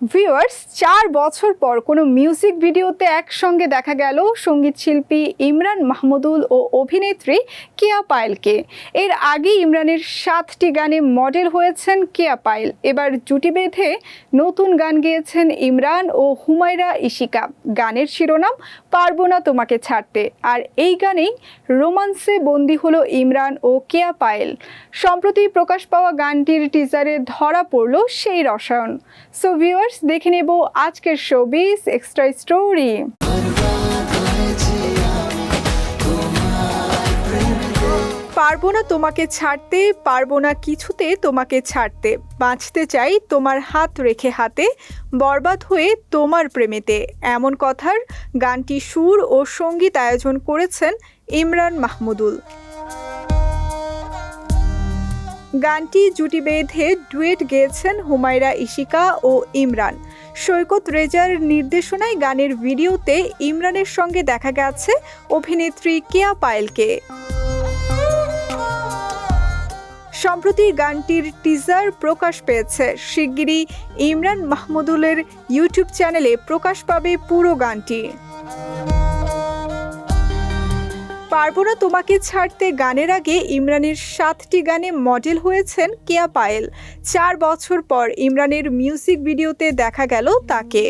Viewers চার বছর পর কোনো মিউজিক ভিডিওতে একসঙ্গে দেখা গেল সংগীত শিল্পী ইমরান মাহমুদুল ও অভিনেত্রী কেয়া পায়েলকে। এর আগে ইমরানের সাতটি গানে মডেল হয়েছেন কেয়া পায়েল। এবার জুটি বেঁধে নতুন গান গেয়েছেন ইমরান ও হুমায়রা ইশিকা। গানের শিরোনাম, পারব না তোমাকে ছাড়তে। আর এই গানেই রোমান্সে বন্দি হলো ইমরান ও কেয়া পায়েল। সম্প্রতি প্রকাশ পাওয়া গানটির টিজারে ধরা পড়ল সেই রসায়ন। সো ভিউয়ার্স, দেখে নেব আজকের শোবিস এক্সট্রা স্টোরি পারব না তোমাকে ছাড়তে, পারব না কিছুতে তোমাকে ছাড়তে। বাঁচতে চাই তোমার হাত রেখে হাতে, বরবাদ হয়ে তোমার প্রেমেতে। এমন কথার গানটি সুর ও সংগীত আয়োজন করেছেন ইমরান মাহমুদুল। গানটি জুটি বেঁধে ডুয়েট গেয়েছেন হুমায়রা ইশিকা ও ইমরান। সৈকত রেজার নির্দেশনায় গানের ভিডিওতে ইমরানের সঙ্গে দেখা গেছে অভিনেত্রী কেয়া পায়েলকে। সম্প্রতি গানটির টিজার প্রকাশ পেয়েছে। শিগগিরই ইমরান মাহমুদুলের ইউটিউব চ্যানেলে প্রকাশ পাবে পুরো গানটি। পারব না তোমাকে ছাড়তে। গানের আগে ইমরানের সাতটি গানে মডেল হয়েছেন কেয়া পায়েল। চার বছর পর ইমরানের মিউজিক ভিডিওতে দেখা গেল তাকে।